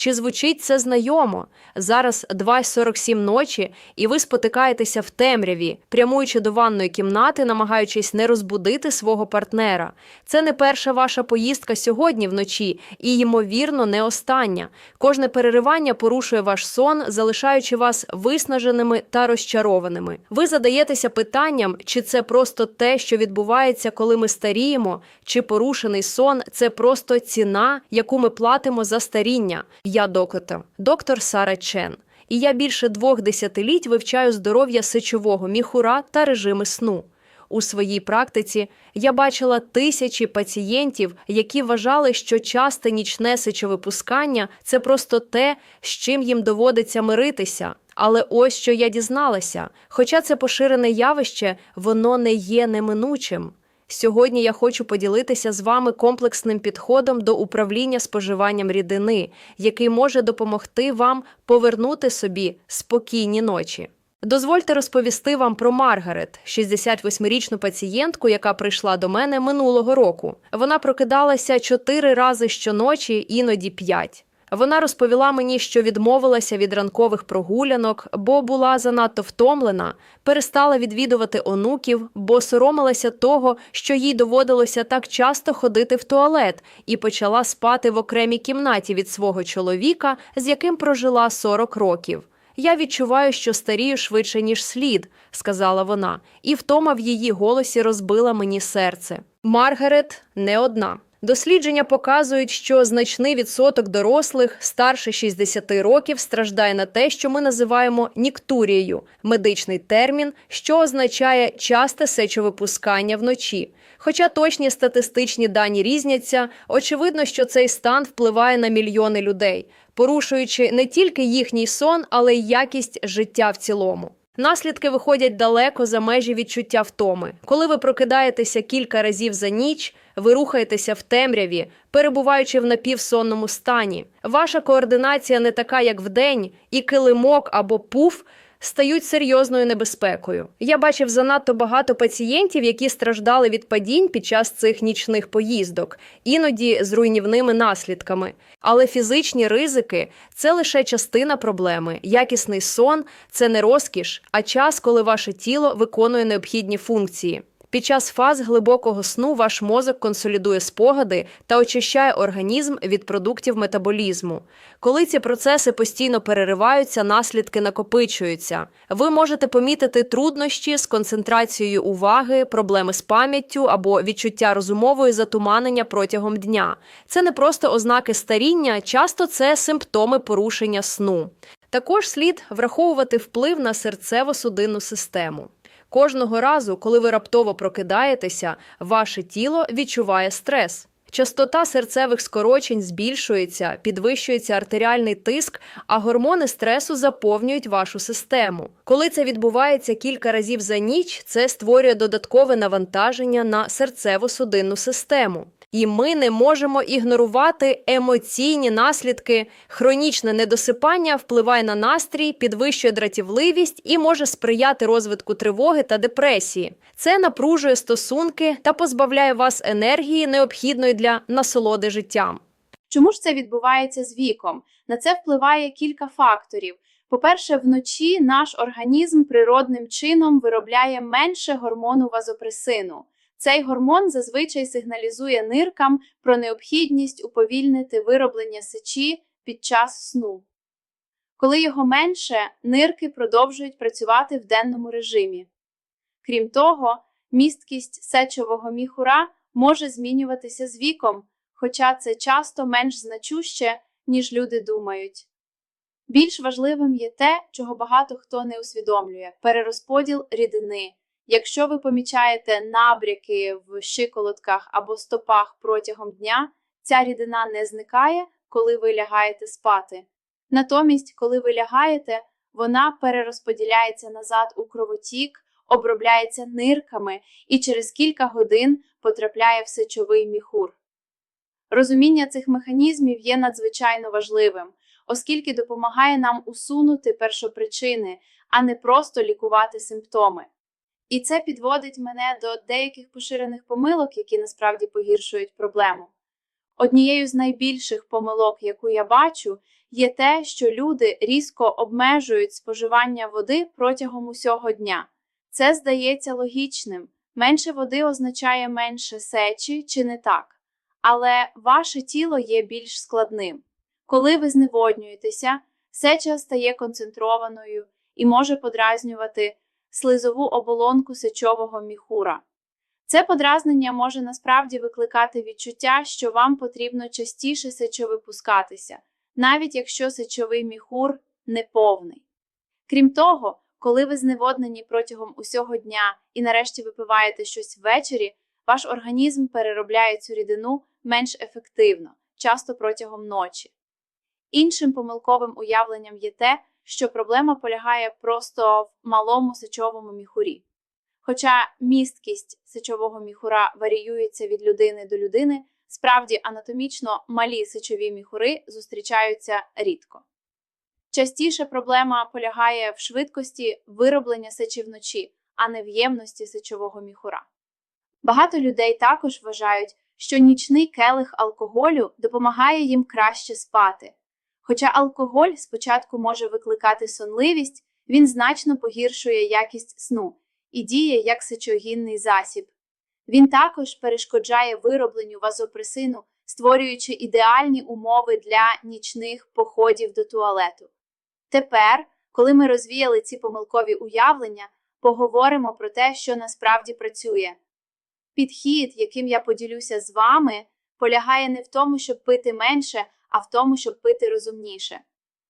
Чи звучить це знайомо? Зараз 2.47 ночі, і ви спотикаєтеся в темряві, прямуючи до ванної кімнати, намагаючись не розбудити свого партнера. Це не перша ваша поїздка сьогодні вночі, і, ймовірно, не остання. Кожне переривання порушує ваш сон, залишаючи вас виснаженими та розчарованими. Ви задаєтеся питанням, чи це просто те, що відбувається, коли ми старіємо, чи порушений сон це просто ціна, яку ми платимо за старіння. Я доктор, доктор Сара Чен. І я більше двох десятиліть вивчаю здоров'я сечового міхура та режими сну. У своїй практиці я бачила тисячі пацієнтів, які вважали, що часте нічне сечовипускання це просто те, з чим їм доводиться миритися. Але ось що я дізналася: хоча це поширене явище, воно не є неминучим. Сьогодні я хочу поділитися з вами комплексним підходом до управління споживанням рідини, який може допомогти вам повернути собі спокійні ночі. Дозвольте розповісти вам про Маргарет, 68-річну пацієнтку, яка прийшла до мене минулого року. Вона прокидалася чотири рази щоночі, іноді п'ять. Вона розповіла мені, що відмовилася від ранкових прогулянок, бо була занадто втомлена, перестала відвідувати онуків, бо соромилася того, що їй доводилося так часто ходити в туалет, і почала спати в окремій кімнаті від свого чоловіка, з яким прожила 40 років. Я відчуваю, що старію швидше, ніж слід, сказала вона, і втома в її голосі розбила мені серце. Маргарет не одна. Дослідження показують, що значний відсоток дорослих старше 60 років страждає на те, що ми називаємо ніктурією медичний термін, що означає часте сечовипускання вночі. Хоча точні статистичні дані різняться, очевидно, що цей стан впливає на мільйони людей, порушуючи не тільки їхній сон, але й якість життя в цілому. Наслідки виходять далеко за межі відчуття втоми. Коли ви прокидаєтеся кілька разів за ніч, ви рухаєтеся в темряві, перебуваючи в напівсонному стані. Ваша координація не така, як вдень, і килимок або пуф стають серйозною небезпекою. Я бачив занадто багато пацієнтів, які страждали від падінь під час цих нічних поїздок, іноді з руйнівними наслідками. Але фізичні ризики це лише частина проблеми. Якісний сон це не розкіш, а час, коли ваше тіло виконує необхідні функції. Під час фаз глибокого сну ваш мозок консолідує спогади та очищає організм від продуктів метаболізму. Коли ці процеси постійно перериваються, наслідки накопичуються. Ви можете помітити труднощі з концентрацією уваги, проблеми з пам'яттю або відчуття розумової затуманення протягом дня. Це не просто ознаки старіння, часто це симптоми порушення сну. Також слід враховувати вплив на серцево-судинну систему. Кожного разу, коли ви раптово прокидаєтеся, ваше тіло відчуває стрес. Частота серцевих скорочень збільшується, підвищується артеріальний тиск, а гормони стресу заповнюють вашу систему. Коли це відбувається кілька разів за ніч, це створює додаткове навантаження на серцево-судинну систему. І ми не можемо ігнорувати емоційні наслідки. Хронічне недосипання впливає на настрій, підвищує дратівливість і може сприяти розвитку тривоги та депресії. Це напружує стосунки та позбавляє вас енергії, необхідної для насолоди життям. Чому ж це відбувається з віком? На це впливає кілька факторів. По-перше, вночі наш організм природним чином виробляє менше гормону вазопресину. Цей гормон зазвичай сигналізує ниркам про необхідність уповільнити вироблення сечі під час сну. Коли його менше, нирки продовжують працювати в денному режимі. Крім того, місткість сечового міхура може змінюватися з віком, хоча це часто менш значуще, ніж люди думають. Більш важливим є те, чого багато хто не усвідомлює перерозподіл рідини. Якщо ви помічаєте набряки в щиколотках або стопах протягом дня, ця рідина не зникає, коли ви лягаєте спати. Натомість, коли ви лягаєте, вона перерозподіляється назад у кровотік, обробляється нирками і через кілька годин потрапляє в сечовий міхур. Розуміння цих механізмів є надзвичайно важливим, оскільки допомагає нам усунути першопричини, а не просто лікувати симптоми. І це підводить мене до деяких поширених помилок, які насправді погіршують проблему. Однією з найбільших помилок, яку я бачу, є те, що люди різко обмежують споживання води протягом усього дня. Це здається логічним. Менше води означає менше сечі, чи не так? Але ваше тіло є більш складним. Коли ви зневоднюєтеся, сеча стає концентрованою і може подразнювати слизову оболонку сечового міхура. Це подразнення може насправді викликати відчуття, що вам потрібно частіше сечовипускатися, навіть якщо сечовий міхур неповний. Крім того, коли ви зневоднені протягом усього дня і нарешті випиваєте щось ввечері, ваш організм переробляє цю рідину менш ефективно, часто протягом ночі. Іншим помилковим уявленням є те, що проблема полягає просто в малому сечовому міхурі. Хоча місткість сечового міхура варіюється від людини до людини, справді анатомічно малі сечові міхури зустрічаються рідко. Частіше проблема полягає в швидкості вироблення сечі вночі, а не в ємності сечового міхура. Багато людей також вважають, що нічний келих алкоголю допомагає їм краще спати. Хоча алкоголь спочатку може викликати сонливість, він значно погіршує якість сну і діє як сечогінний засіб. Він також перешкоджає виробленню вазопресину, створюючи ідеальні умови для нічних походів до туалету. Тепер, коли ми розвіяли ці помилкові уявлення, поговоримо про те, що насправді працює. Підхід, яким я поділюся з вами, полягає не в тому, щоб пити менше, а в тому, щоб пити розумніше.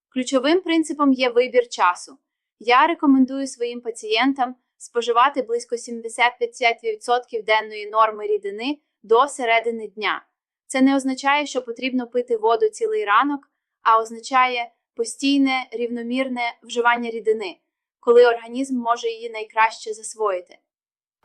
Ключовим принципом є вибір часу. Я рекомендую своїм пацієнтам споживати близько 75% денної норми рідини до середини дня. Це не означає, що потрібно пити воду цілий ранок, а означає постійне рівномірне вживання рідини, коли організм може її найкраще засвоїти.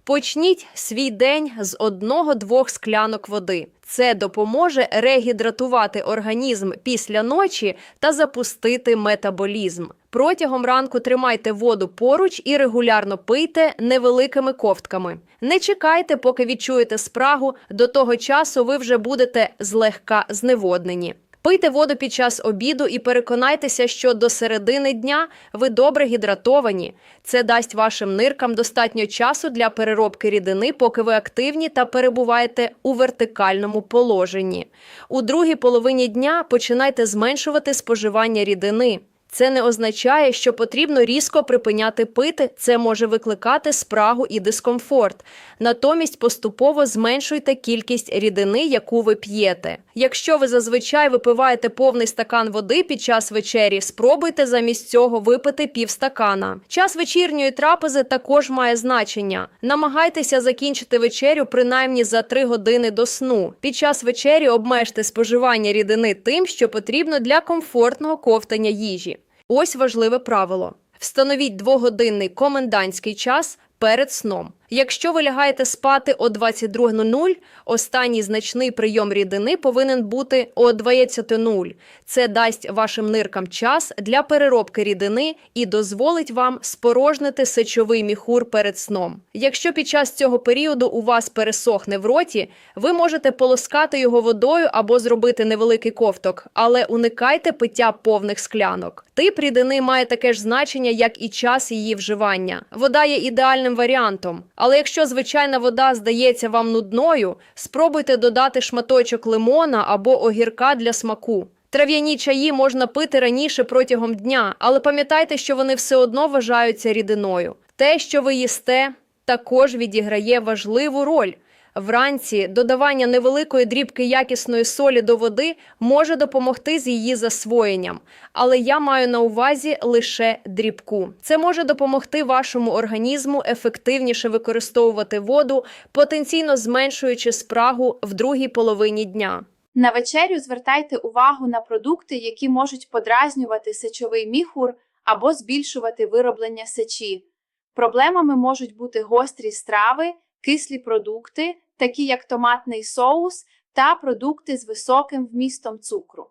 Почніть свій день з одного-двох склянок води. Це допоможе регідратувати організм після ночі та запустити метаболізм. Протягом ранку тримайте воду поруч і регулярно пийте невеликими ковтками. Не чекайте, поки відчуєте спрагу. До того часу ви вже будете злегка зневоднені. Пийте воду під час обіду і переконайтеся, що до середини дня ви добре гідратовані. Це дасть вашим ниркам достатньо часу для переробки рідини, поки ви активні та перебуваєте у вертикальному положенні. У другій половині дня починайте зменшувати споживання рідини. Це не означає, що потрібно різко припиняти пити. Це може викликати спрагу і дискомфорт. Натомість поступово зменшуйте кількість рідини, яку ви п'єте. Якщо ви зазвичай випиваєте повний стакан води під час вечері, спробуйте замість цього випити півстакана. Час вечірньої трапези також має значення. Намагайтеся закінчити вечерю принаймні за 3 години до сну. Під час вечері обмежте споживання рідини тим, що потрібно для комфортного ковтання їжі. Ось важливе правило: встановіть двогодинний комендантський час перед сном. Якщо ви лягаєте спати о 22.00, останній значний прийом рідини повинен бути о 20.00. Це дасть вашим ниркам час для переробки рідини і дозволить вам спорожнити сечовий міхур перед сном. Якщо під час цього періоду у вас пересохне в роті, ви можете полоскати його водою або зробити невеликий ковток, але уникайте пиття повних склянок. Тип рідини має таке ж значення, як і час її вживання. Вода є ідеальним варіантом. Але якщо звичайна вода здається вам нудною, спробуйте додати шматочок лимона або огірка для смаку. Трав'яні чаї можна пити раніше протягом дня, але пам'ятайте, що вони все одно вважаються рідиною. Те, що ви їсте, також відіграє важливу роль. Вранці додавання невеликої дрібки якісної солі до води може допомогти з її засвоєнням, але я маю на увазі лише дрібку. Це може допомогти вашому організму ефективніше використовувати воду, потенційно зменшуючи спрагу в другій половині дня. На вечерю звертайте увагу на продукти, які можуть подразнювати сечовий міхур або збільшувати вироблення сечі. Проблемами можуть бути гострі страви, кислі продукти, такі як томатний соус, та продукти з високим вмістом цукру.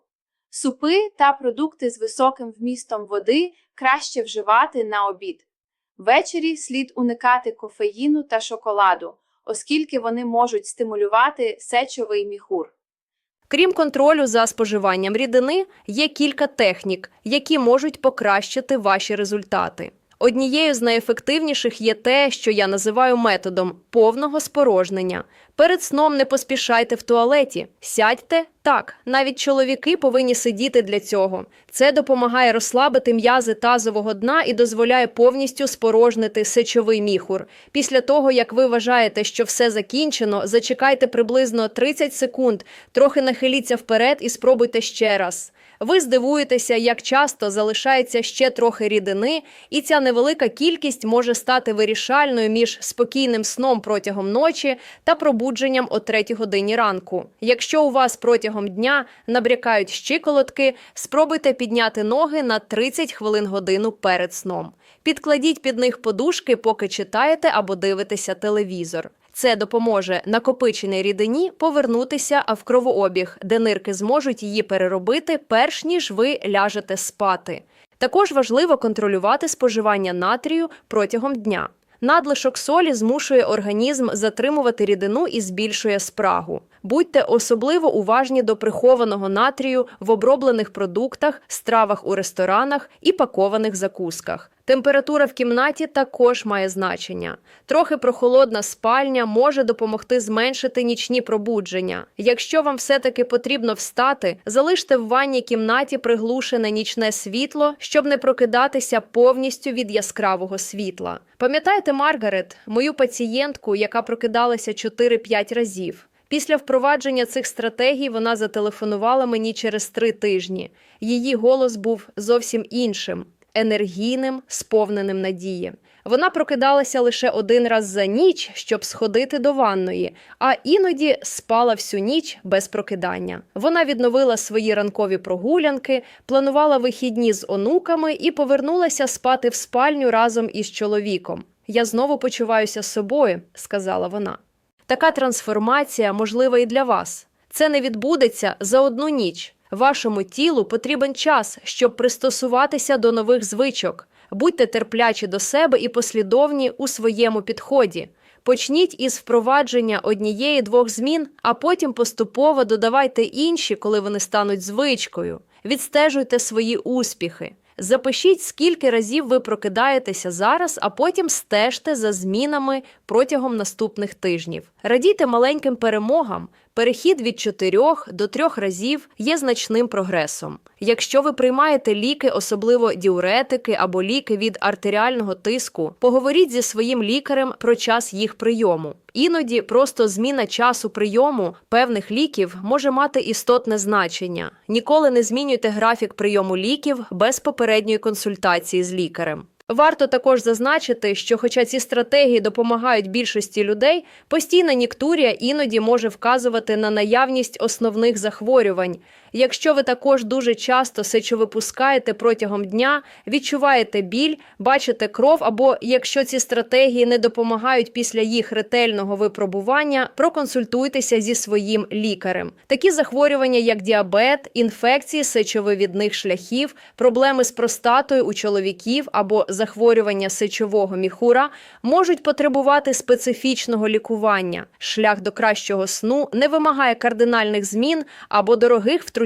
Супи та продукти з високим вмістом води краще вживати на обід. Ввечері слід уникати кофеїну та шоколаду, оскільки вони можуть стимулювати сечовий міхур. Крім контролю за споживанням рідини, є кілька технік, які можуть покращити ваші результати. Однією з найефективніших є те, що я називаю методом повного спорожнення. Перед сном не поспішайте в туалеті. Сядьте так. Навіть чоловіки повинні сидіти для цього. Це допомагає розслабити м'язи тазового дна і дозволяє повністю спорожнити сечовий міхур. Після того, як ви вважаєте, що все закінчено, зачекайте приблизно 30 секунд, трохи нахиліться вперед і спробуйте ще раз. Ви здивуєтеся, як часто залишається ще трохи рідини, і ця невелика кількість може стати вирішальною між спокійним сном протягом ночі та пробудженням о 3 годині ранку. Якщо у вас протягом дня набрякають щиколотки, спробуйте підняти ноги на 30 хвилин годину перед сном. Підкладіть під них подушки, поки читаєте або дивитеся телевізор. Це допоможе накопиченій рідині повернутися в кровообіг, де нирки зможуть її переробити, перш ніж ви ляжете спати. Також важливо контролювати споживання натрію протягом дня. Надлишок солі змушує організм затримувати рідину і збільшує спрагу. Будьте особливо уважні до прихованого натрію в оброблених продуктах, стравах у ресторанах і пакованих закусках. Температура в кімнаті також має значення. Трохи прохолодна спальня може допомогти зменшити нічні пробудження. Якщо вам все-таки потрібно встати, залиште в ванній кімнаті приглушене нічне світло, щоб не прокидатися повністю від яскравого світла. Пам'ятаєте Маргарет, мою пацієнтку, яка прокидалася 4-5 разів? Після впровадження цих стратегій вона зателефонувала мені через три тижні. Її голос був зовсім іншим енергійним, сповненим надії. Вона прокидалася лише один раз за ніч, щоб сходити до ванної, а іноді спала всю ніч без прокидання. Вона відновила свої ранкові прогулянки, планувала вихідні з онуками і повернулася спати в спальню разом із чоловіком. Я знову почуваюся собою, сказала вона. Така трансформація можлива і для вас. Це не відбудеться за одну ніч. Вашому тілу потрібен час, щоб пристосуватися до нових звичок. Будьте терплячі до себе і послідовні у своєму підході. Почніть із впровадження однієї двох змін, а потім поступово додавайте інші, коли вони стануть звичкою. Відстежуйте свої успіхи. Запишіть, скільки разів ви прокидаєтеся зараз, а потім стежте за змінами протягом наступних тижнів. Радійте маленьким перемогам. Перехід від 4 до 3 разів є значним прогресом. Якщо ви приймаєте ліки, особливо діуретики або ліки від артеріального тиску, поговоріть зі своїм лікарем про час їх прийому. Іноді просто зміна часу прийому певних ліків може мати істотне значення. Ніколи не змінюйте графік прийому ліків без попередньої консультації з лікарем. Варто також зазначити, що, хоча ці стратегії допомагають більшості людей, постійна ніктурія іноді може вказувати на наявність основних захворювань. Якщо ви також дуже часто сечовипускаєте протягом дня, відчуваєте біль, бачите кров, або якщо ці стратегії не допомагають після їх ретельного випробування, проконсультуйтеся зі своїм лікарем. Такі захворювання, як діабет, інфекції сечовивідних шляхів, проблеми з простатою у чоловіків або захворювання сечового міхура, можуть потребувати специфічного лікування. Шлях до кращого сну не вимагає кардинальних змін або дорогих втручань.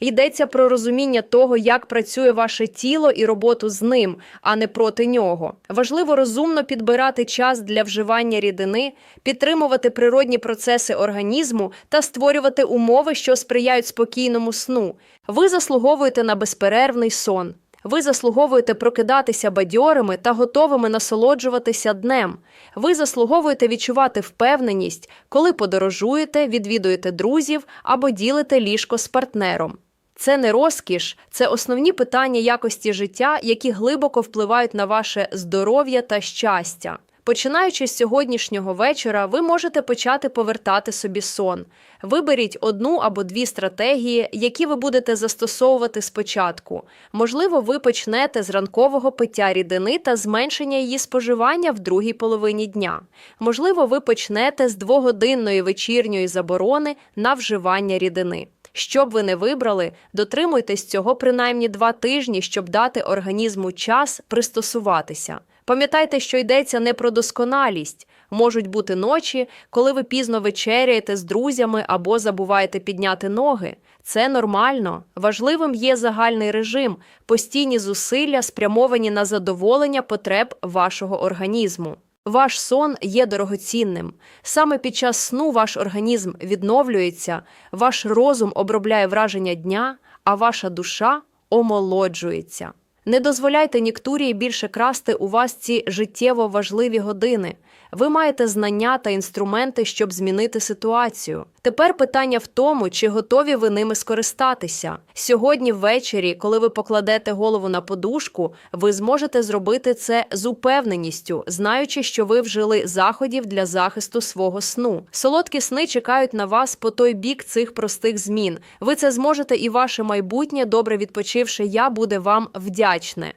Йдеться про розуміння того, як працює ваше тіло і роботу з ним, а не проти нього. Важливо розумно підбирати час для вживання рідини, підтримувати природні процеси організму та створювати умови, що сприяють спокійному сну. Ви заслуговуєте на безперервний сон. Ви заслуговуєте прокидатися бадьорими та готовими насолоджуватися днем. Ви заслуговуєте відчувати впевненість, коли подорожуєте, відвідуєте друзів або ділите ліжко з партнером. Це не розкіш, це основні питання якості життя, які глибоко впливають на ваше здоров'я та щастя. Починаючи з сьогоднішнього вечора, ви можете почати повертати собі сон. Виберіть одну або дві стратегії, які ви будете застосовувати спочатку. Можливо, ви почнете з ранкового пиття рідини та зменшення її споживання в другій половині дня. Можливо, ви почнете з двогодинної вечірньої заборони на вживання рідини. Що б ви не вибрали, дотримуйтесь цього принаймні два тижні, щоб дати організму час пристосуватися. Пам'ятайте, що йдеться не про досконалість. Можуть бути ночі, коли ви пізно вечеряєте з друзями або забуваєте підняти ноги. Це нормально. Важливим є загальний режим, постійні зусилля спрямовані на задоволення потреб вашого організму. Ваш сон є дорогоцінним. Саме під час сну ваш організм відновлюється, ваш розум обробляє враження дня, а ваша душа омолоджується. Не дозволяйте Ніктурії більше красти у вас ці життєво важливі години. Ви маєте знання та інструменти, щоб змінити ситуацію. Тепер питання в тому, чи готові ви ними скористатися. Сьогодні ввечері, коли ви покладете голову на подушку, ви зможете зробити це з упевненістю, знаючи, що ви вжили заходів для захисту свого сну. Солодкі сни чекають на вас по той бік цих простих змін. Ви це зможете, і ваше майбутнє, добре відпочивши я, буде вам вдячне безпечне.